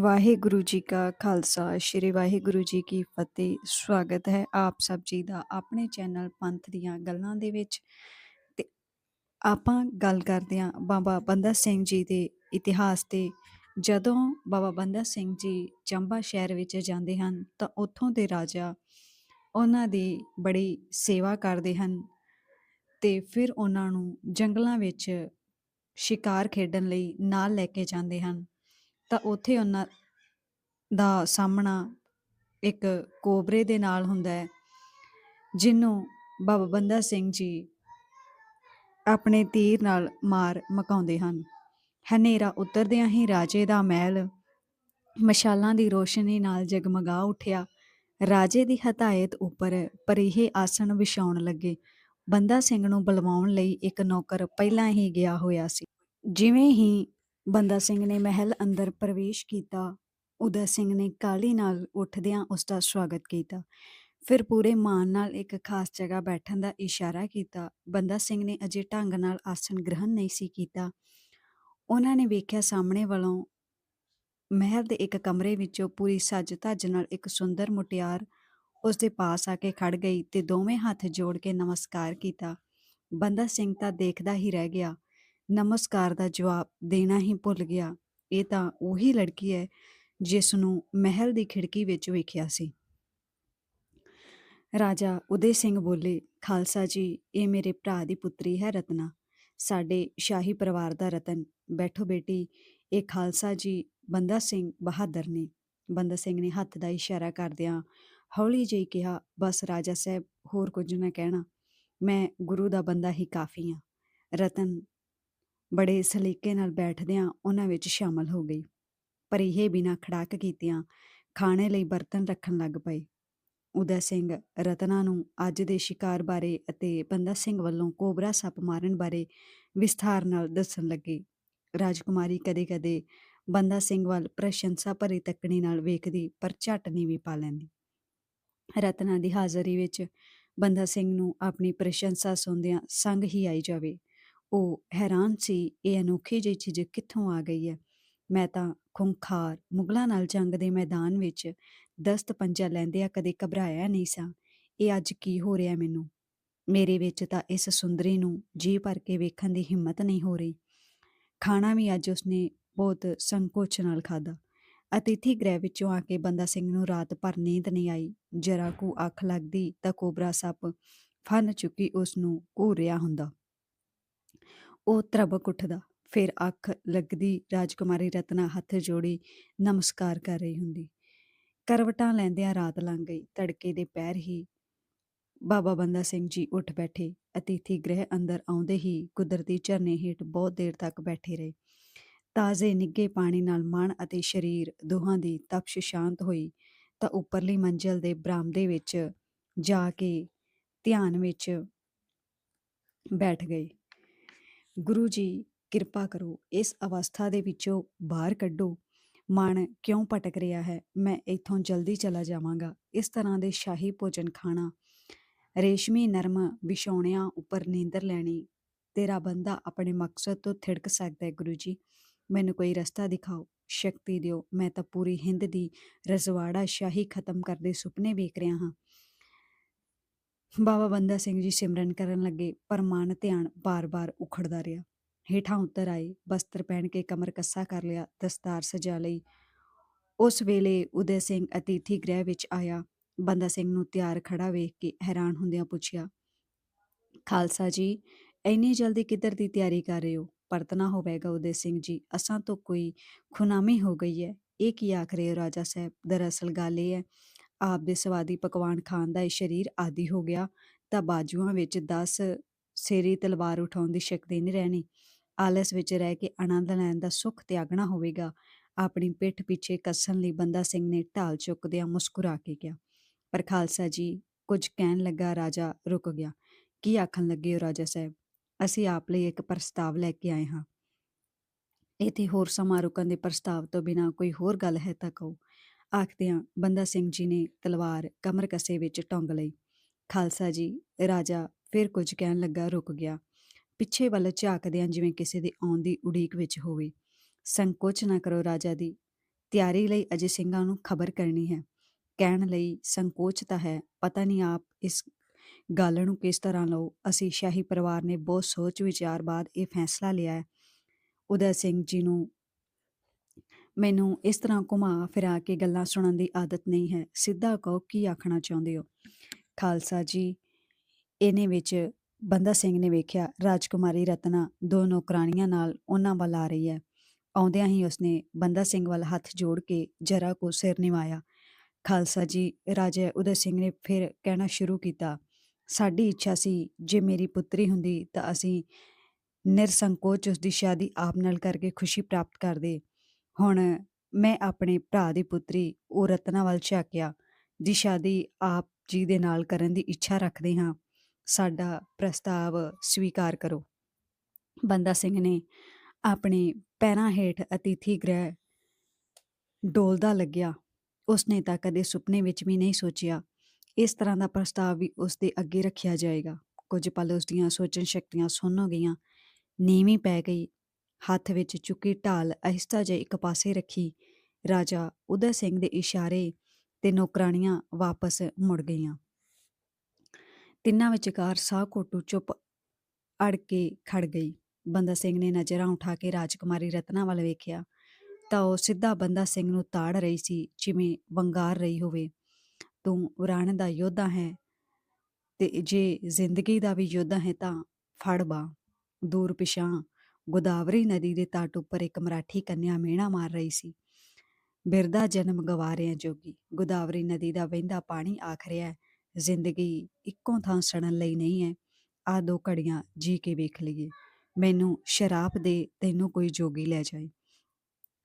ਵਾਹਿਗੁਰੂ ਜੀ ਕਾ ਖਾਲਸਾ, ਸ੍ਰੀ ਵਾਹਿਗੁਰੂ ਜੀ ਕੀ ਫਤਿਹ। ਸਵਾਗਤ ਹੈ ਆਪ ਸਭ ਜੀ ਦਾ ਆਪਣੇ ਚੈਨਲ ਪੰਥ ਦੀਆਂ ਗੱਲਾਂ ਦੇ ਵਿੱਚ। ਤੇ ਆਪਾਂ ਗੱਲ ਕਰਦੇ ਹਾਂ ਬਾਬਾ ਬੰਦਾ ਸਿੰਘ ਜੀ ਦੇ ਇਤਿਹਾਸ ਤੇ। ਜਦੋਂ ਬਾਬਾ ਬੰਦਾ ਸਿੰਘ ਜੀ ਚੰਬਾ ਸ਼ਹਿਰ ਵਿੱਚ ਜਾਂਦੇ ਹਨ, ਤਾਂ ਉੱਥੋਂ ਦੇ ਰਾਜਾ ਉਹਨਾਂ ਦੀ ਬੜੀ ਸੇਵਾ ਕਰਦੇ ਹਨ। ਤੇ ਫਿਰ ਉਹਨਾਂ ਨੂੰ ਜੰਗਲਾਂ ਵਿੱਚ ਸ਼ਿਕਾਰ ਖੇਡਣ ਲਈ ਨਾਲ ਲੈ ਕੇ ਜਾਂਦੇ ਹਨ। ਤਾਂ ਉੱਥੇ ਉਹਨਾਂ ਦਾ ਸਾਹਮਣਾ ਇੱਕ ਕੋਬਰੇ ਦੇ ਨਾਲ ਹੁੰਦਾ ਹੈ, ਜਿਹਨੂੰ ਬਾਬਾ ਬੰਦਾ ਸਿੰਘ ਜੀ ਆਪਣੇ ਤੀਰ ਨਾਲ ਮਾਰ ਮਕਾਉਂਦੇ ਹਨ। ਹਨੇਰਾ ਉਤਰਦਿਆਂ ਹੀ ਰਾਜੇ ਦਾ ਮਹਿਲ ਮਸ਼ਾਲਾਂ ਦੀ ਰੋਸ਼ਨੀ ਨਾਲ ਜਗਮਗਾ ਉੱਠਿਆ। ਰਾਜੇ ਦੀ ਹਦਾਇਤ ਉੱਪਰ ਪਰਿਹੇ ਆਸਣ ਵਿਛਾਉਣ ਲੱਗੇ। ਬੰਦਾ ਸਿੰਘ ਨੂੰ ਬੁਲਵਾਉਣ ਲਈ ਇੱਕ ਨੌਕਰ ਪਹਿਲਾਂ ਹੀ ਗਿਆ ਹੋਇਆ ਸੀ। ਜਿਵੇਂ ਹੀ ਬੰਦਾ ਸਿੰਘ ਨੇ ਮਹਿਲ ਅੰਦਰ ਪ੍ਰਵੇਸ਼ ਕੀਤਾ। ਉਦੈ ਸਿੰਘ ਨੇ ਕਾਲੀ ਨਾਲ ਉੱਠਦਿਆਂ ਉਸ ਦਾ ਸਵਾਗਤ ਕੀਤਾ। ਫਿਰ ਪੂਰੇ ਮਾਨ ਨਾਲ ਇੱਕ ਖਾਸ ਜਗ੍ਹਾ ਬੈਠਣ ਦਾ ਇਸ਼ਾਰਾ ਕੀਤਾ। ਬੰਦਾ ਸਿੰਘ ਨੇ ਅਜੇ ਢੰਗ ਨਾਲ ਆਸਣ ਗ੍ਰਹਿਣ ਨਹੀਂ ਸੀ ਕੀਤਾ। ਉਹਨਾਂ ਨੇ ਵੇਖਿਆ ਸਾਹਮਣੇ ਵੱਲੋਂ ਮਹਿਲ ਦੇ ਇੱਕ ਕਮਰੇ ਵਿੱਚੋਂ ਪੂਰੀ ਸੱਜ ਧੱਜ ਨਾਲ ਇੱਕ ਸੁੰਦਰ ਮੁਟਿਆਰ ਉਸ ਦੇ ਪਾਸ ਆ ਕੇ ਖੜ ਗਈ ਤੇ ਦੋਵੇਂ ਹੱਥ ਜੋੜ ਕੇ ਨਮਸਕਾਰ ਕੀਤਾ। ਬੰਦਾ ਸਿੰਘ ਤਾਂ ਦੇਖਦਾ ਹੀ ਰਹਿ ਗਿਆ। ਨਮਸਕਾਰ ਦਾ ਜਵਾਬ ਦੇਣਾ ਹੀ ਭੁੱਲ ਗਿਆ। ਇਹ ਤਾਂ ਉਹੀ ਲੜਕੀ ਹੈ ਜਿਸ ਨੂੰ ਮਹਿਲ ਦੀ ਖਿੜਕੀ ਵਿੱਚ ਵੇਖਿਆ ਸੀ। ਰਾਜਾ ਉਦੇ ਸਿੰਘ ਬੋਲੇ, ਖਾਲਸਾ ਜੀ, ਇਹ ਮੇਰੇ ਭਰਾ ਦੀ ਪੁੱਤਰੀ ਹੈ ਰਤਨਾ। ਸਾਡੇ ਸ਼ਾਹੀ ਪਰਿਵਾਰ ਦਾ ਰਤਨ। ਬੈਠੋ ਬੇਟੀ, ਇਹ ਖਾਲਸਾ ਜੀ ਬੰਦਾ ਸਿੰਘ ਬਹਾਦਰ ਨੇ। ਬੰਦਾ ਸਿੰਘ ਨੇ ਹੱਥ ਦਾ ਇਸ਼ਾਰਾ ਕਰਦਿਆਂ ਹੌਲੀ ਜਿਹੀ ਕਿਹਾ, ਬਸ ਰਾਜਾ ਸਾਹਿਬ, ਹੋਰ ਕੁਝ ਨਾ ਕਹਿਣਾ। ਮੈਂ ਗੁਰੂ ਦਾ ਬੰਦਾ ਹੀ ਕਾਫੀ ਹਾਂ। ਰਤਨ ਬੜੇ ਸਲੀਕੇ ਨਾਲ ਬੈਠਦਿਆਂ ਉਹਨਾਂ ਵਿੱਚ ਸ਼ਾਮਲ ਹੋ ਗਈ। ਪਰ ਇਹ ਬਿਨਾਂ ਖੜਾਕ ਕੀਤਿਆਂ ਖਾਣੇ ਲਈ ਬਰਤਨ ਰੱਖਣ ਲੱਗ ਪਏ। ਉਦੈ ਸਿੰਘ ਰਤਨਾ ਨੂੰ ਅੱਜ ਦੇ ਸ਼ਿਕਾਰ ਬਾਰੇ ਅਤੇ ਬੰਦਾ ਸਿੰਘ ਵੱਲੋਂ ਕੋਬਰਾ ਸੱਪ ਮਾਰਨ ਬਾਰੇ ਵਿਸਥਾਰ ਨਾਲ ਦੱਸਣ ਲੱਗੇ। ਰਾਜਕੁਮਾਰੀ ਕਦੇ-ਕਦੇ ਬੰਦਾ ਸਿੰਘ ਵੱਲ ਪ੍ਰਸ਼ੰਸਾ ਭਰੀ ਤੱਕਣੀ ਨਾਲ ਵੇਖਦੀ ਪਰ ਝਟ ਵੀ ਪਾ ਲੈਂਦੀ। ਰਤਨਾ ਦੀ ਹਾਜ਼ਰੀ ਵਿੱਚ ਬੰਦਾ ਸਿੰਘ ਨੂੰ ਆਪਣੀ ਪ੍ਰਸ਼ੰਸਾ ਸੁਣਦਿਆਂ ਸੰਗ ਹੀ ਆਈ ਜਾਵੇ। ਉਹ ਹੈਰਾਨ ਸੀ, ਇਹ ਅਨੋਖੀ ਜਿਹੀ ਚੀਜ਼ ਕਿੱਥੋਂ ਆ ਗਈ ਹੈ? ਮੈਂ ਤਾਂ ਖੁੰਖਾਰ, ਮੁਗਲਾਂ ਨਾਲ ਜੰਗ ਦੇ ਮੈਦਾਨ ਵਿੱਚ ਦਸਤ ਪੰਜਾ ਲੈਂਦਿਆਂ ਕਦੇ ਘਬਰਾਇਆ ਨਹੀਂ ਸਾਂ। ਇਹ ਅੱਜ ਕੀ ਹੋ ਰਿਹਾ ਮੈਨੂੰ? ਮੇਰੇ ਵਿੱਚ ਤਾਂ ਇਸ ਸੁੰਦਰੀ ਨੂੰ ਜੀ ਭਰ ਕੇ ਵੇਖਣ ਦੀ ਹਿੰਮਤ ਨਹੀਂ ਹੋ ਰਹੀ। ਖਾਣਾ ਵੀ ਅੱਜ ਉਸਨੇ ਬਹੁਤ ਸੰਕੋਚ ਨਾਲ ਖਾਦਾ ਅਤਿਥੀ ਗ੍ਰਹਿ ਵਿੱਚੋਂ ਆ ਕੇ ਬੰਦਾ ਸਿੰਘ ਨੂੰ ਰਾਤ ਭਰ ਨੀਂਦ ਨਹੀਂ ਆਈ। ਜਰਾ ਕੁ ਅੱਖ ਲੱਗਦੀ ਤਾਂ ਕੋਬਰਾ ਸੱਪ ਫਨ ਚੁੱਕੀ ਉਸ ਨੂੰ ਘੂਰ ਰਿਹਾ ਹੁੰਦਾ। ਉਹ ਤਰਬਕ ਉੱਠਦਾ। ਫਿਰ ਅੱਖ ਲੱਗਦੀ, ਰਾਜਕੁਮਾਰੀ ਰਤਨਾ ਹੱਥ ਜੋੜੀ, ਨਮਸਕਾਰ ਕਰ ਰਹੀ ਹੁੰਦੀ। ਕਰਵਟਾਂ ਲੈਂਦਿਆਂ ਰਾਤ ਲੰਘ ਗਈ। ਤੜਕੇ ਦੇ ਪੈਰ ਹੀ ਬਾਬਾ ਬੰਦਾ ਸਿੰਘ ਜੀ ਉੱਠ ਬੈਠੇ ਅਤੀਥੀ ਗ੍ਰਹਿ ਅੰਦਰ ਆਉਂਦੇ ਹੀ ਕੁਦਰਤੀ ਝਰਨੇ ਹੇਠ ਬਹੁਤ ਦੇਰ ਤੱਕ ਬੈਠੇ ਰਹੇ। ਤਾਜ਼ੇ ਨਿੱਗੇ ਪਾਣੀ ਨਾਲ ਮਨ ਅਤੇ ਸਰੀਰ ਦੋਹਾਂ ਦੀ ਤਪਸ਼ ਸ਼ਾਂਤ ਹੋਈ ਤਾਂ ਉੱਪਰਲੀ ਮੰਜ਼ਲ ਦੇ ਬਰਾਮਦੇ ਵਿੱਚ ਜਾ ਕੇ ਧਿਆਨ ਵਿੱਚ ਬੈਠ ਗਏ। ਗੁਰੂ ਜੀ, ਕਿਰਪਾ ਕਰੋ, ਇਸ ਅਵਸਥਾ ਦੇ ਵਿੱਚੋਂ ਬਾਹਰ ਕੱਢੋ। ਮਨ ਕਿਉਂ ਭਟਕ ਰਿਹਾ ਹੈ? ਮੈਂ ਇੱਥੋਂ ਜਲਦੀ ਚਲਾ ਜਾਵਾਂਗਾ। ਇਸ ਤਰ੍ਹਾਂ ਦੇ ਸ਼ਾਹੀ ਭੋਜਨ ਖਾਣਾ। ਰੇਸ਼ਮੀ ਨਰਮ ਵਿਛੌਣਿਆਂ ਉੱਪਰ ਨੀਂਦਰ ਲੈਣੀ। ਤੇਰਾ ਬੰਦਾ ਆਪਣੇ ਮਕਸਦ ਤੋਂ ਥਿੜਕ ਸਕਦਾ ਹੈ, ਗੁਰੂ ਜੀ। ਮੈਨੂੰ ਕੋਈ ਰਸਤਾ ਦਿਖਾਓ। ਸ਼ਕਤੀ ਦਿਓ। ਮੈਂ ਤਾਂ ਪੂਰੀ ਹਿੰਦ ਦੀ ਰਜਵਾੜਾ ਸ਼ਾਹੀ ਖਤਮ ਕਰਦੇ ਸੁਪਨੇ ਵੇਖ ਰਿਹਾ ਹਾਂ। ਬਾਬਾ ਬੰਦਾ ਸਿੰਘ ਜੀ ਸਿਮਰਨ ਕਰਨ ਲੱਗੇ, ਪਰ ਮਨ ਧਿਆਨ ਬਾਰ-ਬਾਰ ਉਖੜਦਾ ਰਿਹਾ। ਹੇਠਾਂ ਉਤਰ ਆਏ, ਬਸਤਰ ਪਹਿਨ ਕੇ ਕਮਰ ਕੱਸਾ ਕਰ ਲਿਆ, ਦਸਤਾਰ ਸਜਾ ਲਈ। ਉਸ ਵੇਲੇ ਉਦੈ ਸਿੰਘ ਅਤੀਥੀ ਗ੍ਰਹਿ ਵਿੱਚ ਆਇਆ। ਬੰਦਾ ਸਿੰਘ ਨੂੰ ਤਿਆਰ ਖੜਾ ਵੇਖ ਕੇ ਹੈਰਾਨ ਹੁੰਦਿਆਂ ਪੁੱਛਿਆ, ਖਾਲਸਾ ਜੀ, ਇੰਨੀ ਜਲਦੀ ਕਿੱਧਰ ਦੀ ਤਿਆਰੀ ਕਰ ਰਹੇ ਹੋ? ਪਰਤਨਾ ਹੋਵੇਗਾ ਉਦੈ ਸਿੰਘ ਜੀ। ਅਸਾਂ ਤੋਂ ਕੋਈ ਖੁਨਾਮੀ ਹੋ ਗਈ ਹੈ। ਇਹ ਕੀ ਆਖ ਰਹੇ ਹੋ ਰਾਜਾ ਸਾਹਿਬ? ਦਰਅਸਲ ਗੱਲ ਇਹ ਹੈ ਆਪ ਦੇ ਸਵਾਦੀ ਪਕਵਾਨ ਖਾਣ ਦਾ ਇਹ ਸਰੀਰ ਆਦੀ ਹੋ ਗਿਆ, ਤਾਂ ਬਾਜੂਆਂ ਵਿੱਚ 10 ਸੇਰੀ ਤਲਵਾਰ ਉਠਾਉਣ ਦੀ ਸ਼ਕਤੀ ਨਹੀਂ ਰਹਿਣੀ। ਆਲਸ ਵਿੱਚ ਰਹਿ ਕੇ ਆਨੰਦ ਲੈਣ ਦਾ ਸੁੱਖ ਤਿਆਗਣਾ ਹੋਵੇਗਾ। ਆਪਣੀ ਪਿੱਠ ਪਿੱਛੇ ਕੱਸਣ ਲਈ ਬੰਦਾ ਸਿੰਘ ਨੇ ਢਾਲ ਚੁੱਕਦਿਆਂ ਮੁਸਕਰਾ ਕੇ ਗਿਆ ਪਰ ਖਾਲਸਾ ਜੀ, ਕੁਝ ਕਹਿਣ ਲੱਗਾ ਰਾਜਾ ਰੁਕ ਗਿਆ। ਕੀ ਆਖਣ ਲੱਗੇ ਹੋ ਰਾਜਾ ਸਾਹਿਬ? ਅਸੀਂ ਆਪ ਲਈ ਇੱਕ ਪ੍ਰਸਤਾਵ ਲੈ ਕੇ ਆਏ ਹਾਂ। ਇਥੇ ਹੋਰ ਸਮਾਂ ਰੁਕਣ ਦੇ ਪ੍ਰਸਤਾਵ ਤੋਂ ਬਿਨਾ ਕੋਈ ਹੋਰ ਗੱਲ ਹੈ ਤਾਂ ਕਹੋ। ਆਖਦਿਆਂ ਬੰਦਾ ਸਿੰਘ ਜੀ ਨੇ ਤਲਵਾਰ ਕਮਰ ਕਸੇ ਵਿੱਚ ਟੰਗ ਲਈ। ਖਾਲਸਾ ਜੀ, ਰਾਜਾ ਫਿਰ ਕੁਝ ਕਹਿਣ ਲੱਗਾ ਰੁਕ ਗਿਆ। ਪਿੱਛੇ ਵੱਲ ਝਾਕਦਿਆਂ ਜਿਵੇਂ ਕਿਸੇ ਦੇ ਆਉਣ ਦੀ ਉਡੀਕ ਵਿੱਚ ਹੋਵੇ। ਸੰਕੋਚ ਨਾ ਕਰੋ ਰਾਜਾ ਦੀ। ਤਿਆਰੀ ਲਈ ਅਜੇ ਸਿੰਘਾਂ ਨੂੰ ਖਬਰ ਕਰਨੀ ਹੈ। ਕਹਿਣ ਲਈ ਸੰਕੋਚ ਤਾਂ ਹੈ, ਪਤਾ ਨਹੀਂ ਆਪ ਇਸ ਗੱਲ ਨੂੰ ਕਿਸ ਤਰ੍ਹਾਂ ਲਓ। ਅਸੀਂ ਸ਼ਾਹੀ ਪਰਿਵਾਰ ਨੇ ਬਹੁਤ ਸੋਚ ਵਿਚਾਰ ਬਾਅਦ ਇਹ ਫੈਸਲਾ ਲਿਆ ਹੈ। ਉਦੈ ਸਿੰਘ ਜੀ ਨੂੰ ਮੈਨੂੰ ਇਸ ਤਰ੍ਹਾਂ ਘੁਮਾ ਫਿਰਾ ਕੇ ਗੱਲਾਂ ਸੁਣਨ ਦੀ ਆਦਤ ਨਹੀਂ ਹੈ। ਸਿੱਧਾ ਕਹੋ, ਕੀ ਆਖਣਾ ਚਾਹੁੰਦੇ ਹੋ? ਖਾਲਸਾ ਜੀ, ਇਹਨੇ ਵਿੱਚ ਬੰਦਾ ਸਿੰਘ ਨੇ ਵੇਖਿਆ, ਰਾਜਕੁਮਾਰੀ ਰਤਨਾ ਦੋ ਨੌਕਰਾਣੀਆਂ ਨਾਲ ਉਹਨਾਂ ਵੱਲ ਆ ਰਹੀ ਹੈ। ਆਉਂਦਿਆਂ ਹੀ ਉਸਨੇ ਬੰਦਾ ਸਿੰਘ ਵੱਲ ਹੱਥ ਜੋੜ ਕੇ ਜਰਾ ਕੋ ਸਿਰ ਨਿਵਾਇਆ। ਖਾਲਸਾ ਜੀ, ਰਾਜਾ ਉਦੈ ਸਿੰਘ ਨੇ ਫਿਰ ਕਹਿਣਾ ਸ਼ੁਰੂ ਕੀਤਾ, ਸਾਡੀ ਇੱਛਾ ਸੀ, ਜੇ ਮੇਰੀ ਪੁੱਤਰੀ ਹੁੰਦੀ ਤਾਂ ਅਸੀਂ ਨਿਰਸੰਕੋਚ ਉਸ ਦੀ ਸ਼ਾਦੀ ਆਪ ਨਾਲ ਕਰਕੇ ਖੁਸ਼ੀ ਪ੍ਰਾਪਤ ਕਰਦੇ। ਹੁਣ ਮੈਂ ਆਪਣੇ ਭਰਾ ਦੀ ਪੁੱਤਰੀ ਉਹ ਰਤਨਾ ਵੱਲ ਝਾਕਿਆ, ਦੀ ਸ਼ਾਦੀ ਆਪ ਜੀ ਦੇ ਨਾਲ ਕਰਨ ਦੀ ਇੱਛਾ ਰੱਖਦੇ ਹਾਂ। ਸਾਡਾ ਪ੍ਰਸਤਾਵ ਸਵੀਕਾਰ ਕਰੋ। ਬੰਦਾ ਸਿੰਘ ਨੇ ਆਪਣੇ ਪੈਰਾਂ ਹੇਠ ਅਤੀਥੀ ਗ੍ਰਹਿ ਡੋਲਦਾ ਲੱਗਿਆ। ਉਸਨੇ ਤਾਂ ਕਦੇ ਸੁਪਨੇ ਵਿੱਚ ਵੀ ਨਹੀਂ ਸੋਚਿਆ। ਇਸ ਤਰ੍ਹਾਂ ਦਾ ਪ੍ਰਸਤਾਵ ਵੀ ਉਸ ਦੇ ਅੱਗੇ ਰੱਖਿਆ ਜਾਏਗਾ। ਕੁਝ ਪਲ ਉਸ ਦੀਆਂ ਸੋਚਣ ਸ਼ਕਤੀਆਂ ਸੁੰਨ ਹੋ ਗਈਆਂ। ਨੀਵੀਂ ਪੈ ਗਈ। ਹੱਥ ਵਿੱਚ ਚੁੱਕੀ ਢਾਲ ਅਹਿਸਤਾ ਜਿਹੇ ਇੱਕ ਪਾਸੇ ਰੱਖੀ। ਰਾਜਾ ਉਦੈ ਸਿੰਘ ਦੇ ਇਸ਼ਾਰੇ ਤੇ ਨੌਕਰਾਣੀਆਂ ਵਾਪਸ ਮੁੜ ਗਈਆਂ। ਤਿੰਨਾਂ ਵਿਚਕਾਰ ਸਾਹ ਕੋਟੂ ਚੁੱਪ ਅੜ ਕੇ ਖੜ ਗਈ। ਬੰਦਾ ਸਿੰਘ ਨੇ ਨਜ਼ਰਾਂ ਉਠਾ ਕੇ ਰਾਜਕੁਮਾਰੀ ਰਤਨਾ ਵੱਲ ਵੇਖਿਆ ਤਾਂ ਉਹ ਸਿੱਧਾ ਬੰਦਾ ਸਿੰਘ ਨੂੰ ਤਾੜ ਰਹੀ ਸੀ, ਜਿਵੇਂ ਵੰਗਾਰ ਰਹੀ ਹੋਵੇ। ਤੂੰ ਉਰਾਣ ਦਾ ਯੋਧਾ ਹੈ ਤੇ ਜੇ ਜ਼ਿੰਦਗੀ ਦਾ ਵੀ ਯੋਧਾ ਹੈ ਤਾਂ ਫੜ ਬਾ ਦੂਰ ਪਿਛਾਂ ਗੋਦਾਵਰੀ ਨਦੀ ਦੇ ਤੱਟ ਉੱਪਰ ਇੱਕ ਮਰਾਠੀ ਕੰਨਿਆ ਮੇਣਾ ਮਾਰ ਰਹੀ ਸੀ। ਬਿਰਦਾ ਜਨਮ ਗਵਾ ਜੋਗੀ, ਗੋਦਾਵਰੀ ਨਦੀ ਦਾ ਵਹਿੰਦਾ ਪਾਣੀ ਆਖ ਰਿਹਾ ਹੈ, ਜ਼ਿੰਦਗੀ ਇੱਕੋ ਥਾਂ ਸੜਨ ਲਈ ਨਹੀਂ ਹੈ ਆ ਦੋ ਘੜੀਆਂ ਜੀ ਕੇ ਵੇਖ ਲਈਏ। ਮੈਨੂੰ ਸ਼ਰਾਬ ਦੇ, ਤੈਨੂੰ ਕੋਈ ਜੋਗੀ ਲੈ ਜਾਏ।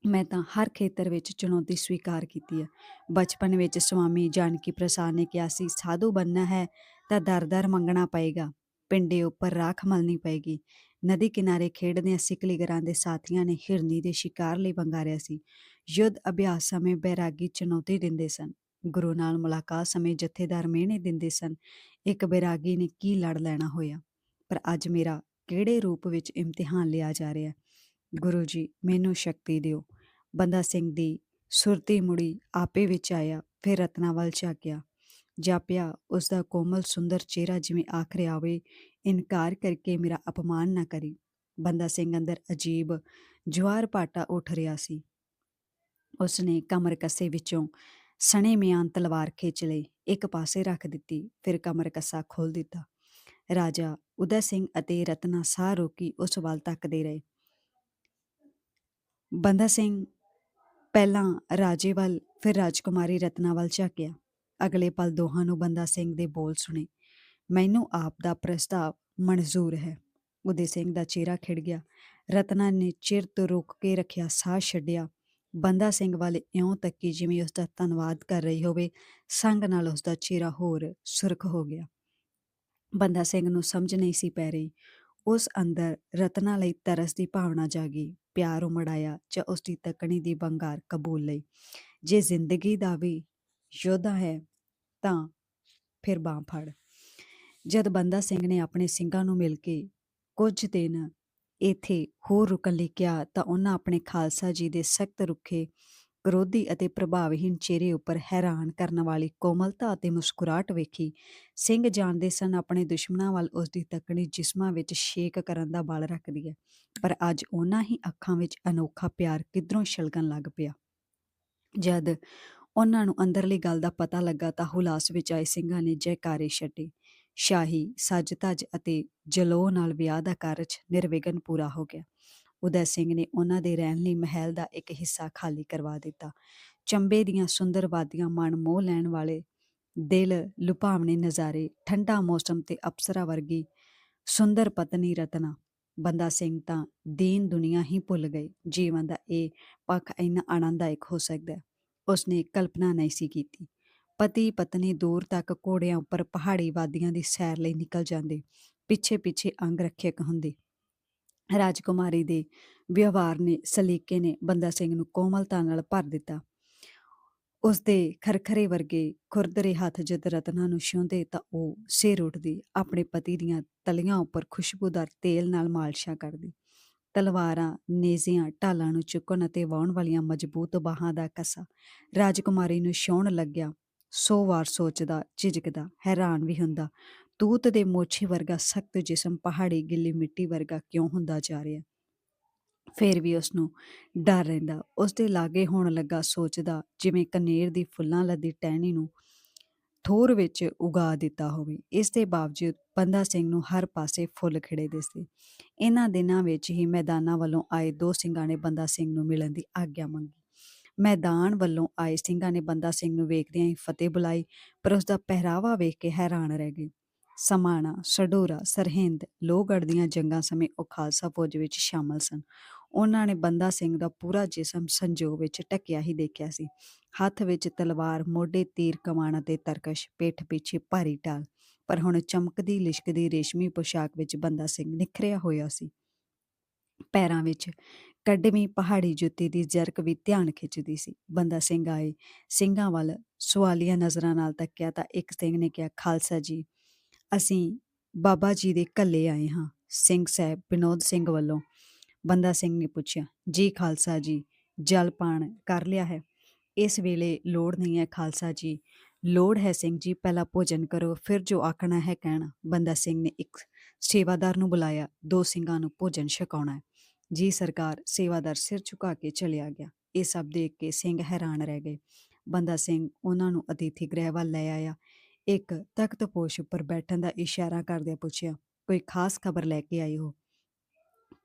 ਮੈਂ ਤਾਂ ਹਰ ਖੇਤਰ ਵਿੱਚ ਚੁਣੌਤੀ ਸਵੀਕਾਰ ਕੀਤੀ ਹੈ। ਬਚਪਨ ਵਿੱਚ ਸਵਾਮੀ ਜਾਨਕੀ ਪ੍ਰਸਾਦ ਨੇ ਕਿਹਾ ਸੀ, ਸਾਧੂ ਬੰਨਾ ਹੈ ਤਾਂ ਦਰ-ਦਰ ਮੰਗਣਾ ਪਏਗਾ, ਪਿੰਡੇ ਉੱਪਰ ਰਾਖ ਮਲਣੀ ਪਏਗੀ। ਨਦੀ ਕਿਨਾਰੇ ਖੇਡਦਿਆਂ ਸਿਕਲੀਗਰਾਂ ਦੇ ਸਾਥੀਆਂ ਨੇ ਹਿਰਨੀ ਦੇ ਸ਼ਿਕਾਰ ਲਈ ਵੰਗਾਰਿਆ ਸੀ। ਯੁੱਧ ਅਭਿਆਸ ਸਮੇਂ ਬੈਰਾਗੀ ਚੁਣੌਤੀ ਦਿੰਦੇ ਸਨ। ਗੁਰੂ ਨਾਲ ਮੁਲਾਕਾਤ ਸਮੇਂ ਜਥੇਦਾਰ ਮਿਹਣੇ ਦਿੰਦੇ ਸਨ, ਇੱਕ ਬੈਰਾਗੀ ਨੇ ਕੀ ਲੜ ਲੈਣਾ ਹੋਇਆ? ਪਰ ਅੱਜ ਮੇਰਾ ਕਿਹੜੇ ਰੂਪ ਵਿੱਚ ਇਮਤਿਹਾਨ ਲਿਆ ਜਾ ਰਿਹਾ? ਗੁਰੂ ਜੀ, ਮੈਨੂੰ ਸ਼ਕਤੀ ਦਿਓ। ਬੰਦਾ ਸਿੰਘ ਦੀ ਸੁਰਤੀ ਮੁੜੀ ਆਪੇ ਵਿੱਚ ਆਇਆ, ਫਿਰ ਰਤਨਾ ਵੱਲ ਗਿਆ ਜਾਪਿਆ ਉਸ ਦਾ ਕੋਮਲ ਸੁੰਦਰ ਚਿਹਰਾ ਜਿਵੇਂ ਆਖ ਰਿਹਾ ਹੋਵੇ ਇਨਕਾਰ ਕਰਕੇ ਮੇਰਾ ਅਪਮਾਨ ਨਾ ਕਰੀ। ਬੰਦਾ ਸਿੰਘ ਅੰਦਰ ਅਜੀਬ ਜਵਾਰ ਪਾਟਾ ਉੱਠ ਰਿਹਾ ਸੀ। ਉਸਨੇ ਕਮਰ ਕੱਸੇ ਵਿੱਚੋਂ ਸਣੇ ਮਿਆਨ ਤਲਵਾਰ ਖਿੱਚ ਲਈ, ਇੱਕ ਪਾਸੇ ਰੱਖ ਦਿੱਤੀ, ਫਿਰ ਕਮਰ ਕੱਸਾ ਖੋਲ ਦਿੱਤਾ। ਰਾਜਾ ਉਦੈ ਸਿੰਘ ਅਤੇ ਰਤਨਾ ਸਾਹ ਰੋਕੀ ਉਸ ਵੱਲ ਤੱਕਦੇ ਰਹੇ। ਬੰਦਾ ਸਿੰਘ ਪਹਿਲਾਂ ਰਾਜੇ ਵੱਲ, ਫਿਰ ਰਾਜਕੁਮਾਰੀ ਰਤਨਾ ਵੱਲ ਝਾਕਿਆ। ਅਗਲੇ ਪਲ ਦੋਹਾਂ ਨੂੰ ਬੰਦਾ ਸਿੰਘ ਦੇ ਬੋਲ ਸੁਣੇ। ਮੈਨੂੰ ਆਪ ਦਾ ਪ੍ਰਸਤਾਵ ਮਨਜ਼ੂਰ ਹੈ। ਉਦੇ ਸਿੰਘ ਦਾ ਚਿਹਰਾ ਖਿੜ ਗਿਆ। ਰਤਨਾ ਨੇ ਚਿਰ ਤੋਂ ਰੁਕ ਕੇ ਰੱਖਿਆ ਸਾਹ ਛੱਡਿਆ। ਬੰਦਾ ਸਿੰਘ ਵੱਲ ਇਉਂ ਤੱਕੀ ਜਿਵੇਂ ਉਸਦਾ ਧੰਨਵਾਦ ਕਰ ਰਹੀ ਹੋਵੇ, ਸੰਗ ਨਾਲ ਉਸਦਾ ਚਿਹਰਾ ਹੋਰ ਸੁਰਖ ਹੋ ਗਿਆ। ਬੰਦਾ ਸਿੰਘ ਨੂੰ ਸਮਝ ਨਹੀਂ ਸੀ ਪੈ ਰਹੀ। ਉਸ ਅੰਦਰ ਰਤਨਾ ਲਈ ਤਰਸ ਦੀ ਭਾਵਨਾ ਜਾਗੀ ਪਿਆਰ ਉਮੜ ਆਇਆ ਜਾਂ ਉਸਦੀ ਤੱਕਣੀ ਦੀ ਬੰਗਾਰ ਕਬੂਲ ਲਈ। ਜੇ ਜ਼ਿੰਦਗੀ ਦਾ ਵੀ ਯੋਧਾ ਹੈ, ਤਾਂ ਫਿਰ ਬਾਂਹ ਫੜ। ਜਦ ਬੰਦਾ ਸਿੰਘ ਨੇ ਆਪਣੇ ਸਿੰਘਾਂ ਨੂੰ ਮਿਲ ਕੇ ਕੁਝ ਦਿਨ ਇੱਥੇ ਹੋਰ ਰੁਕਣ ਲਈ ਕਿਹਾ, ਤਾਂ ਉਹਨਾਂ ਆਪਣੇ ਖਾਲਸਾ ਜੀ ਦੇ ਸਖਤ ਰੁੱਖੇ ਕਰੋਧੀ ਅਤੇ ਪ੍ਰਭਾਵਹੀਣ ਚਿਹਰੇ ਉੱਪਰ ਹੈਰਾਨ ਕਰਨ ਵਾਲੀ ਕੋਮਲਤਾ ਅਤੇ ਮੁਸਕਰਾਹਟ ਵੇਖੀ। ਸਿੰਘ ਜਾਣਦੇ ਸਨ ਆਪਣੇ ਦੁਸ਼ਮਣਾਂ ਵੱਲ ਉਸ ਦੀ ਤੱਕਣੀ ਜਿਸਮਾਂ ਵਿੱਚ ਸ਼ੇਕ ਕਰਨ ਦਾ ਬਲ ਰੱਖਦੀ ਹੈ, ਪਰ ਅੱਜ ਉਹਨਾਂ ਹੀ ਅੱਖਾਂ ਵਿੱਚ ਅਨੋਖਾ ਪਿਆਰ ਕਿਧਰੋਂ ਛਲਕਣ ਲੱਗ ਪਿਆ। ਜਦ ਉਹਨਾਂ ਨੂੰ ਅੰਦਰਲੀ ਗੱਲ ਦਾ ਪਤਾ ਲੱਗਾ, ਤਾਂ ਹੁਲਾਸ ਵਿੱਚ ਆਏ ਸਿੰਘਾਂ ਨੇ ਜੈਕਾਰੇ ਛੱਡੇ। ਸ਼ਾਹੀ ਸੱਜ ਧੱਜ ਅਤੇ ਜਲੋ ਨਾਲ ਵਿਆਹ ਦਾ ਕਾਰਜ ਨਿਰਵਿਘਨ ਪੂਰਾ ਹੋ ਗਿਆ। ਉਦੈ ਸਿੰਘ ਨੇ ਉਹਨਾਂ ਦੇ ਰਹਿਣ ਲਈ ਮਹਿਲ ਦਾ ਇੱਕ ਹਿੱਸਾ ਖਾਲੀ ਕਰਵਾ ਦਿੱਤਾ। ਚੰਬੇ ਦੀਆਂ ਸੁੰਦਰ ਵਾਦੀਆਂ ਮਨ ਮੋਹ ਲੈਣ ਵਾਲੇ ਦਿਲ ਲੁਭਾਵਣੇ ਨਜ਼ਾਰੇ, ਠੰਡਾ ਮੌਸਮ ਤੇ ਅਪਸਰਾ ਵਰਗੀ ਸੁੰਦਰ ਪਤਨੀ ਰਤਨਾ। ਬੰਦਾ ਸਿੰਘ ਤਾਂ ਦੀਨ ਦੁਨੀਆ ਹੀ ਭੁੱਲ ਗਏ। ਜੀਵਨ ਦਾ ਇਹ ਪੱਖ ਇੰਨਾ ਆਨੰਦਦਾਇਕ ਹੋ ਸਕਦਾ। ਉਸਨੇ ਕਲਪਨਾ ਨਹੀਂ ਸੀ ਕੀਤੀ। ਪਤੀ ਪਤਨੀ ਦੂਰ ਤੱਕ ਘੋੜਿਆਂ ਉੱਪਰ ਪਹਾੜੀ ਵਾਦੀਆਂ ਦੀ ਸੈਰ ਲਈ ਨਿਕਲ ਜਾਂਦੇ ਪਿੱਛੇ ਪਿੱਛੇ ਅੰਗ ਰੱਖਿਅਕ ਹੁੰਦੇ। ਰਾਜਕੁਮਾਰੀ ਦੇ ਵਿਵਹਾਰ ਨੇ, ਸਲੀਕੇ ਨੇ ਬੰਦਾ ਸਿੰਘ ਨੂੰ ਕੋਮਲਤਾ ਨਾਲ ਭਰ ਦਿੱਤਾ। ਉਸ ਦੇ ਖਰਖਰੇ ਵਰਗੇ ਖੁਰਦਰੇ ਹੱਥ ਜਦ ਰਤਨਾ ਨੂੰ ਛੂੰਹਦੇ ਤਾਂ ਉਹ ਸਿਰ ਉੱਠਦੀ, ਆਪਣੇ ਪਤੀ ਦੀਆਂ ਤਲੀਆਂ ਉੱਪਰ ਖੁਸ਼ਬੂਦਾਰ ਤੇਲ ਨਾਲ ਮਾਲਸ਼ਾਂ ਕਰਦੀ। ਤਲਵਾਰਾਂ, ਨੇਜ਼ੀਆਂ, ਢਾਲਾਂ ਨੂੰ ਚੁੱਕਣ ਅਤੇ ਵਾਹੁਣ ਵਾਲੀਆਂ ਮਜ਼ਬੂਤ ਬਾਹਾਂ ਦਾ ਕਸਾ। ਰਾਜਕੁਮਾਰੀ ਨੂੰ ਛੋਹਣ ਲੱਗਿਆ। ਸੌ ਵਾਰ ਸੋਚਦਾ, ਝਿਜਕਦਾ, ਹੈਰਾਨ ਵੀ ਹੁੰਦਾ, ਤੂਤ ਦੇ ਮੋਛੇ ਵਰਗਾ ਸਖਤ ਜਿਸਮ ਪਹਾੜੀ ਗਿੱਲੀ ਮਿੱਟੀ ਵਰਗਾ ਕਿਉਂ ਹੁੰਦਾ ਜਾ ਰਿਹਾ? ਫਿਰ ਵੀ ਉਸ ਨੂੰ ਡਰ ਰਹਿੰਦਾ। ਉਸ ਦੇ ਲਾਗੇ ਹੋਣ ਲੱਗਾ ਸੋਚਦਾ, ਜਿਵੇਂ ਕਨੇਰ ਦੀ ਫੁੱਲਾਂ ਲੱਦੀ ਟਹਿਣੀ ਨੂੰ ਥੋਰ ਵਿੱਚ ਉਗਾ ਦਿੱਤਾ ਹੋਵੇ। ਇਸ ਦੇ ਬਾਵਜੂਦ ਬੰਦਾ ਸਿੰਘ ਨੂੰ ਹਰ ਪਾਸੇ ਫੁੱਲ ਖਿੜੇ ਦਿਸਦੇ। ਇਹਨਾਂ ਦਿਨਾਂ ਵਿੱਚ ਹੀ ਮੈਦਾਨਾਂ ਵੱਲੋਂ ਆਏ ਦੋ ਸਿੰਘਾਂ ਨੇ ਬੰਦਾ ਸਿੰਘ ਨੂੰ ਮਿਲਣ ਦੀ ਆਗਿਆ ਮੰਗੀ। ਮੈਦਾਨ ਵੱਲੋਂ ਆਏ ਸਿੰਘਾਂ ਨੇ ਬੰਦਾ ਸਿੰਘ ਨੂੰ ਵੇਖਦਿਆਂ ਹੀ ਫਤਿਹ ਬੁਲਾਈ, ਪਰ ਉਸ ਦਾ ਪਹਿਰਾਵਾ ਵੇਖ ਕੇ ਹੈਰਾਨ ਰਹਿ ਗਏ। ਸਮਾਣਾ, ਸਡੋਰਾ, ਸਰਹਿੰਦ, ਲੋਹਗੜ੍ਹ ਦੀਆਂ ਜੰਗਾਂ ਸਮੇਂ ਉਹ ਖਾਲਸਾ ਫੌਜ ਵਿੱਚ ਸ਼ਾਮਲ ਸਨ। ਉਹਨਾਂ ਨੇ ਬੰਦਾ ਸਿੰਘ ਦਾ ਪੂਰਾ ਜਿਸਮ ਸੰਜੋਗ ਵਿੱਚ ਟਕਿਆ ਹੀ ਦੇਖਿਆ ਸੀ। ਹੱਥ ਵਿੱਚ ਤਲਵਾਰ, ਮੋਢੇ ਤੀਰ ਕਮਾਨ ਅਤੇ ਤਰਕਸ਼, ਪਿੱਠ ਪਿੱਛੇ ਭਾਰੀ ਢਾਲ, ਪਰ ਹੁਣ ਚਮਕਦੀ ਲਿਸ਼ਕਦੀ ਰੇਸ਼ਮੀ ਪੋਸ਼ਾਕ ਵਿੱਚ ਬੰਦਾ ਸਿੰਘ ਨਿਖਰਿਆ ਹੋਇਆ ਸੀ। ਪੈਰਾਂ ਵਿੱਚ ਕੱਢਵੀਂ ਪਹਾੜੀ ਜੁੱਤੀ ਦੀ ਜਰਕ ਵੀ ਧਿਆਨ ਖਿੱਚਦੀ ਸੀ। ਬੰਦਾ ਸਿੰਘ ਆਏ, ਸਿੰਘਾਂ ਵੱਲ ਸਵਾਲੀਆ ਨਜ਼ਰਾਂ ਨਾਲ ਤੱਕਿਆ ਤਾਂ ਇੱਕ ਸਿੰਘ ਨੇ ਕਿਹਾ, ਖਾਲਸਾ ਜੀ, ਅਸੀਂ ਬਾਬਾ ਜੀ ਦੇ ਘੱਲੇ ਆਏ ਹਾਂ। ਸਿੰਘ ਸਾਹਿਬ ਵਿਨੋਦ ਸਿੰਘ ਵੱਲੋਂ ਬੰਦਾ ਸਿੰਘ ਨੇ ਪੁੱਛਿਆ, ਜੀ ਖਾਲਸਾ ਜੀ, ਜਲ ਪਾਣ ਕਰ ਲਿਆ ਹੈ? ਇਸ ਵੇਲੇ ਲੋੜ ਨਹੀਂ ਹੈ ਖਾਲਸਾ ਜੀ। ਲੋੜ ਹੈ ਸਿੰਘ ਜੀ, ਪਹਿਲਾਂ ਭੋਜਨ ਕਰੋ, ਫਿਰ ਜੋ ਆਖਣਾ ਹੈ ਕਹਿਣਾ। ਬੰਦਾ ਸਿੰਘ ਨੇ ਇੱਕ ਸੇਵਾਦਾਰ ਨੂੰ ਬੁਲਾਇਆ, ਦੋ ਸਿੰਘਾਂ ਨੂੰ ਭੋਜਨ ਛਕਾਉਣਾ ਜੀ ਸਰਕਾਰ ਸੇਵਾਦਾਰ ਸਿਰ ਝੁਕਾ ਕੇ ਚਲਿਆ ਗਿਆ ਇਹ ਸਭ ਦੇਖ ਕੇ ਸਿੰਘ ਹੈਰਾਨ ਰਹਿ ਗਏ ਬੰਦਾ ਸਿੰਘ ਉਹਨਾਂ ਨੂੰ ਅਤੀਥੀ ਗ੍ਰਹਿ ਵੱਲ ਲੈ ਆਇਆ ਇੱਕ ਤਖਤ ਪੋਸ਼ ਉੱਪਰ ਬੈਠਣ ਦਾ ਇਸ਼ਾਰਾ ਕਰਦਿਆਂ ਪੁੱਛਿਆ ਕੋਈ ਖਾਸ ਖਬਰ ਲੈ ਕੇ ਆਈ ਹੋ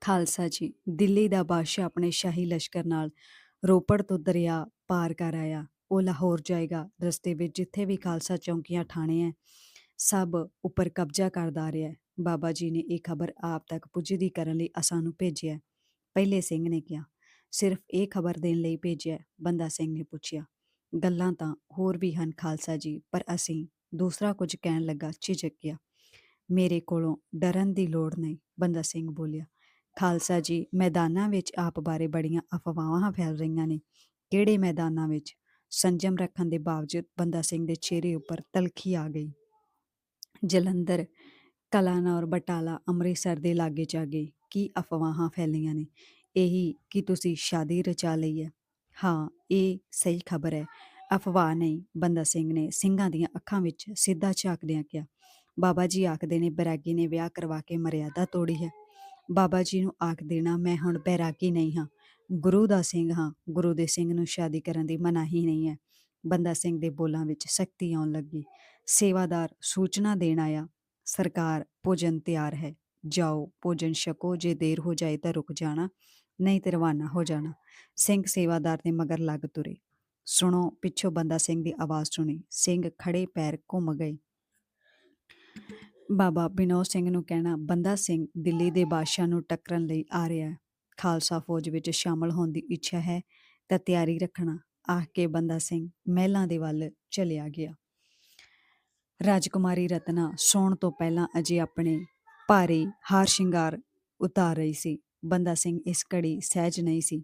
ਖਾਲਸਾ ਜੀ ਦਿੱਲੀ ਦਾ ਬਾਦਸ਼ਾਹ ਆਪਣੇ ਸ਼ਾਹੀ ਲਸ਼ਕਰ ਨਾਲ ਰੋਪੜ ਤੋਂ ਦਰਿਆ ਪਾਰ ਕਰ ਆਇਆ ਉਹ ਲਾਹੌਰ ਜਾਏਗਾ ਰਸਤੇ ਵਿੱਚ ਜਿੱਥੇ ਵੀ ਖਾਲਸਾ ਚੌਂਕੀਆਂ ਠਾਣੇ ਐ ਸਭ ਉੱਪਰ ਕਬਜ਼ਾ ਕਰਦਾ ਰਿਹਾ ਬਾਬਾ ਜੀ ਨੇ ਇਹ ਖਬਰ ਆਪ ਤੱਕ ਪੁੱਜਦੀ ਕਰਨ ਲਈ ਅਸਾਂ ਨੂੰ ਭੇਜਿਆ ਪਹਿਲੇ ਸਿੰਘ ਨੇ ਕਿਹਾ, ਸਿਰਫ ਇਹ ਖਬਰ ਦੇਣ ਲਈ ਭੇਜਿਆ, ਬੰਦਾ ਸਿੰਘ ਨੇ ਪੁੱਛਿਆ, ਗੱਲਾਂ ਤਾਂ ਹੋਰ ਵੀ ਹਨ ਖਾਲਸਾ ਜੀ, ਪਰ ਅਸੀਂ ਦੂਸਰਾ ਕੁਝ ਕਹਿਣ ਲੱਗਾ, ਝਿਜਕ ਗਿਆ। ਮੇਰੇ ਕੋਲੋਂ ਡਰਨ ਦੀ ਲੋੜ ਨਹੀਂ, ਬੰਦਾ ਸਿੰਘ ਬੋਲਿਆ। ਖਾਲਸਾ ਜੀ, ਮੈਦਾਨਾਂ ਵਿੱਚ ਆਪ ਬਾਰੇ ਬੜੀਆਂ ਅਫਵਾਹਾਂ ਫੈਲ ਰਹੀਆਂ ਨੇ। ਕਿਹੜੇ ਮੈਦਾਨਾਂ ਵਿੱਚ? ਸੰਜਮ ਰੱਖਣ ਦੇ ਬਾਵਜੂਦ ਬੰਦਾ ਸਿੰਘ ਦੇ ਚਿਹਰੇ ਉੱਪਰ ਤਲਖੀ ਆ ਗਈ। ਜਲੰਧਰ, ਕਲਾਨੌਰ, ਬਟਾਲਾ, ਅੰਮ੍ਰਿਤਸਰ ਦੇ ਲਾਗੇ ਚਾਗੇ ਕੀ ਅਫਵਾਹਾਂ ਫੈਲੀਆਂ ਨੇ? ਇਹੀ ਕਿ ਤੁਸੀਂ ਸ਼ਾਦੀ ਰਚਾ ਲਈ ਹੈ। ਹਾਂ, ਇਹ ਸਹੀ ਖਬਰ ਹੈ। ਅਫਵਾਹ ਨਹੀਂ, ਬੰਦਾ ਸਿੰਘ ਨੇ ਸਿੰਘਾਂ ਦੀਆਂ ਅੱਖਾਂ ਵਿੱਚ ਸਿੱਧਾ ਝਾਕਦਿਆਂ ਕਿਹਾ। ਬਾਬਾ ਜੀ ਆਖਦੇ ਨੇ, ਬੈਰਾਗੀ ਨੇ ਵਿਆਹ ਕਰਵਾ ਕੇ ਮਰਿਆਦਾ ਤੋੜੀ ਹੈ। ਬਾਬਾ ਜੀ ਨੂੰ ਆਖ ਦੇਣਾ, ਮੈਂ ਹੁਣ ਬੈਰਾਗੀ ਨਹੀਂ ਹਾਂ। ਗੁਰੂ ਦਾ ਸਿੰਘ ਹਾਂ। ਗੁਰੂ ਦੇ ਸਿੰਘ ਨੂੰ ਸ਼ਾਦੀ ਕਰਨ ਦੀ ਮਨਾਹੀ ਨਹੀਂ ਹੈ। ਬੰਦਾ ਸਿੰਘ ਦੇ ਬੋਲਾਂ ਵਿੱਚ ਸ਼ਕਤੀ ਆਉਣ ਲੱਗੀ। ਸੇਵਾਦਾਰ ਸੂਚਨਾ ਦੇਣ ਆਇਆ। ਸਰਕਾਰ ਭੋਜਨ ਤਿਆਰ ਹੈ। ਜਾਓ, ਭੋਜਨ ਛਕੋ, ਜੇ ਦੇਰ ਹੋ ਜਾਏ ਤਾਂ ਰੁਕ ਜਾਣਾ, ਨਹੀਂ ਤੇ ਰਵਾਨਾ ਹੋ ਜਾਣਾ। ਸਿੰਘ ਸੇਵਾਦਾਰ ਦੇ ਮਗਰ ਲੱਗ ਤੁਰੇ। ਸੁਣੋ, ਪਿੱਛੋਂ ਬੰਦਾ ਸਿੰਘ ਦੀ ਆਵਾਜ਼ ਸੁਣੀ। ਸਿੰਘ ਖੜੇ ਪੈਰ ਘੁੰਮ ਗਏ। ਬਾਬਾ ਬਿਨੋ ਸਿੰਘ ਨੂੰ ਕਹਿਣਾ, ਬੰਦਾ ਸਿੰਘ ਦਿੱਲੀ ਦੇ ਬਾਦਸ਼ਾਹ ਨੂੰ ਟੱਕਰਨ ਲਈ ਆ ਰਿਹਾ ਹੈ। ਖਾਲਸਾ ਫੌਜ ਵਿੱਚ ਸ਼ਾਮਲ ਹੋਣ ਦੀ ਇੱਛਾ ਹੈ ਤਾਂ ਤਿਆਰੀ ਰੱਖਣਾ। ਆਖ ਕੇ ਬੰਦਾ ਸਿੰਘ ਮਹਿਲਾਂ ਦੇ ਵੱਲ ਚਲਿਆ ਗਿਆ। ਰਾਜਕੁਮਾਰੀ ਰਤਨਾ ਸੌਣ ਤੋਂ ਪਹਿਲਾਂ ਅਜੇ ਆਪਣੇ ਭਾਰੀ ਹਾਰ ਸ਼ਿੰਗਾਰ ਉਤਾਰ ਰਹੀ ਸੀ। ਬੰਦਾ ਸਿੰਘ ਇਸ ਘੜੀ ਸਹਿਜ ਨਹੀਂ ਸੀ।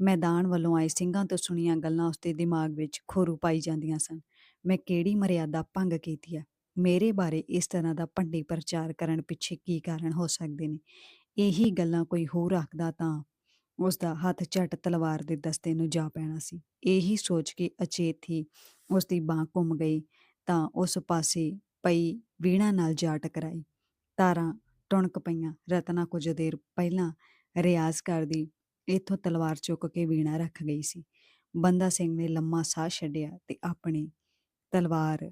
ਮੈਦਾਨ ਵੱਲੋਂ ਆਏ ਸਿੰਘਾਂ ਤੋਂ ਸੁਣੀਆਂ ਗੱਲਾਂ ਉਸਦੇ ਦਿਮਾਗ ਵਿੱਚ ਖੋਰੂ ਪਾਈ ਜਾਂਦੀਆਂ ਸਨ। ਮੈਂ ਕਿਹੜੀ ਮਰਿਆਦਾ ਭੰਗ ਕੀਤੀ ਹੈ ਮੇਰੇ ਬਾਰੇ ਇਸ ਤਰ੍ਹਾਂ ਦਾ ਭੰਡੀ ਪ੍ਰਚਾਰ ਕਰਨ ਪਿੱਛੇ ਕੀ ਕਾਰਨ ਹੋ ਸਕਦੇ ਨੇ? ਇਹੀ ਗੱਲਾਂ ਕੋਈ ਹੋਰ ਆਖਦਾ ਤਾਂ ਉਸ ਦਾ ਹੱਥ ਝਟ ਤਲਵਾਰ ਦੇ ਦਸਤੇ ਨੂੰ ਜਾ ਪੈਣਾ ਸੀ। ਇਹੀ ਸੋਚ ਕੇ ਅਚੇਤ ਹੀ ਉਸ ਦੀ ਬਾਹ ਘੁੰਮ ਗਈ ਤਾਂ ਉਸ ਪਾਸੇ ਪਈ ਵੀਣਾ ਨਾਲ ਜਾ ਟਕਰਾਈ। ਤਾਰਾਂ ਟੁਣਕ ਪਈਆਂ, ਰਤਨਾ ਕੁਝ ਦੇਰ ਪਹਿਲਾਂ ਰਿਆਜ਼ ਕਰਦੀ ਇੱਥੋਂ ਤਲਵਾਰ ਚੁੱਕ ਕੇ ਵੀਣਾ ਰੱਖ ਗਈ ਸੀ। ਬੰਦਾ ਸਿੰਘ ਨੇ ਲੰਮਾ ਸਾਹ ਛੱਡਿਆ ਤੇ ਆਪਣੀ ਤਲਵਾਰ